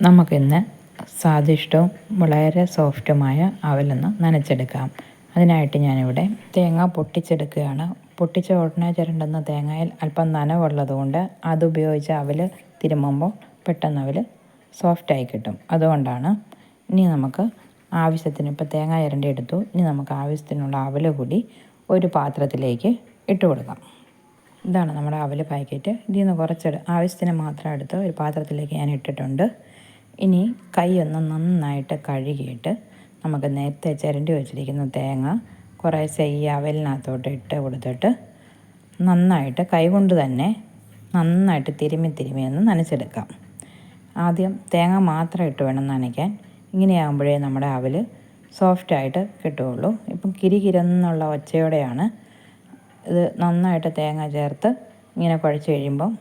നമുക്കിന്ന് സ്വാദിഷ്ടവും വളരെ സോഫ്റ്റുമായ അവലൊന്ന് നനച്ചെടുക്കാം. അതിനായിട്ട് ഞാനിവിടെ തേങ്ങ പൊട്ടിച്ചെടുക്കുകയാണ്. പൊട്ടിച്ച ഉടനെ ചിരണ്ടുന്ന തേങ്ങയിൽ അല്പം നനവുള്ളതുകൊണ്ട് അതുപയോഗിച്ച് അവൽ തിരുമ്മുമ്പോൾ പെട്ടെന്ന് അവൽ സോഫ്റ്റായി കിട്ടും. അതുകൊണ്ടാണ് ഇനി നമുക്ക് ആവശ്യത്തിന് ഇപ്പോൾ തേങ്ങ ചിരണ്ടി എടുത്തു ഇനി നമുക്ക് ആവശ്യത്തിനുള്ള അവൽ കൂടി ഒരു പാത്രത്തിലേക്ക് ഇട്ട് കൊടുക്കാം ഇതാണ് നമ്മുടെ അവൽ പാക്കറ്റ്. ഇതിൽ നിന്ന് കുറച്ച് ആവശ്യത്തിന് മാത്രം എടുത്ത് ഒരു പാത്രത്തിലേക്ക് ഞാൻ ഇട്ടിട്ടുണ്ട്. ഇനി കൈ ഒന്ന് നന്നായിട്ട് കഴുകിയിട്ട് നമുക്ക് നേരത്തെ ചിരണ്ടി വെച്ചിരിക്കുന്ന തേങ്ങ കുറേശ്ശെ ഈ അവലിനകത്തോട്ട് ഇട്ട് കൊടുത്തിട്ട് നന്നായിട്ട് കൈകൊണ്ട് തന്നെ നന്നായിട്ട് തിരുമ്മി തിരുമ്മി ഒന്ന് നനച്ചെടുക്കാം. ആദ്യം തേങ്ങ മാത്രം ഇട്ട് വേണം നനയ്ക്കാൻ. ഇങ്ങനെയാകുമ്പോഴേ നമ്മുടെ അവൽ സോഫ്റ്റായിട്ട് കിട്ടുകയുള്ളൂ. ഇപ്പം കിരികിരെന്നുള്ള ഒച്ചയോടെയാണ് ഇത് നന്നായിട്ട് തേങ്ങ ചേർത്ത് ഇങ്ങനെ കുഴച്ച് കഴിയുമ്പം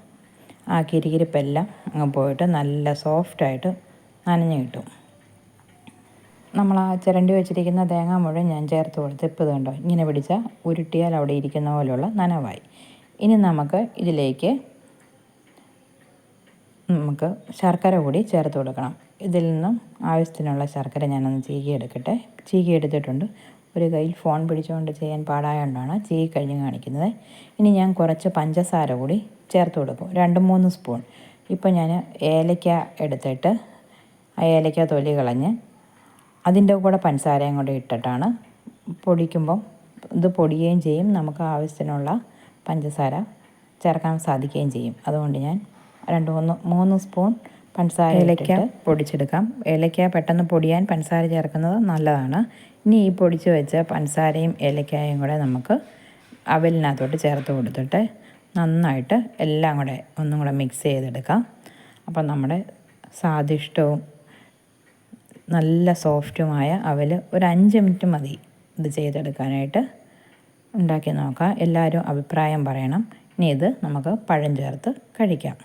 ആ കിരികിരിപ്പെല്ലാം അങ്ങ് പോയിട്ട് നല്ല സോഫ്റ്റായിട്ട് നനഞ്ഞ് കിട്ടും. നമ്മൾ ആ ചിരണ്ടി വെച്ചിരിക്കുന്ന തേങ്ങ മുഴുവൻ ഞാൻ ചേർത്ത് കൊടുത്ത് ഇപ്പോൾ ഇതുണ്ടോ ഇങ്ങനെ പിടിച്ചാൽ ഉരുട്ടിയാൽ അവിടെ ഇരിക്കുന്ന പോലെയുള്ള നനവായി. ഇനി നമുക്ക് ഇതിലേക്ക് നമുക്ക് ശർക്കര കൂടി ചേർത്ത് കൊടുക്കണം. ഇതിൽ നിന്നും ആവശ്യത്തിനുള്ള ശർക്കര ഞാനൊന്ന് ചീകി എടുക്കട്ടെ ചീകി എടുത്തിട്ടുണ്ട് ഒരു കയ്യിൽ ഫോൺ പിടിച്ചുകൊണ്ട് ചെയ്യാൻ പാടായതുകൊണ്ടാണ് ചീകി കഴിഞ്ഞ് കാണിക്കുന്നത്. ഇനി ഞാൻ കുറച്ച് പഞ്ചസാര കൂടി ചേർത്ത് കൊടുക്കും. രണ്ട് മൂന്ന് സ്പൂൺ. ഇപ്പോൾ ഞാൻ ഏലക്ക എടുത്തിട്ട് ആ ഏലക്ക തൊലി കളഞ്ഞ് അതിന്റെ കൂടെ പഞ്ചസാരയും കൂടെ ഇട്ടിട്ടാണ് പൊടിക്കുമ്പം ഇത് പൊടിയുകയും ചെയ്യും. നമുക്ക് ആവശ്യത്തിനുള്ള പഞ്ചസാര ചേർക്കാൻ സാധിക്കുകയും ചെയ്യും. അതുകൊണ്ട് ഞാൻ രണ്ട് മൂന്ന് മൂന്ന് സ്പൂൺ പഞ്ചസാര ഇലയ്ക്ക പൊടിച്ചെടുക്കാം. ഇലയ്ക്ക പെട്ടെന്ന് പൊടിയാൻ പഞ്ചസാര ചേർക്കുന്നത് നല്ലതാണ്. ഇനി ഈ പൊടിച്ച് വെച്ച പഞ്ചസാരയും ഏലക്കായും കൂടെ നമുക്ക് അവലിനകത്തോട്ട് ചേർത്ത് കൊടുത്തിട്ട് നന്നായിട്ട് എല്ലാം കൂടെ ഒന്നും കൂടെ മിക്സ് ചെയ്തെടുക്കാം. അപ്പം നമ്മുടെ സ്വാദിഷ്ടവും നല്ല സോഫ്റ്റുമായ അവൽ ഒരു അഞ്ച് മിനിറ്റ് മതി ഇത് ചെയ്തെടുക്കാനായിട്ട് ഉണ്ടാക്കി നോക്കാം. എല്ലാവരും അഭിപ്രായം പറയണം. ഇനി ഇത് നമുക്ക് പഴം ചേർത്ത് കഴിക്കാം.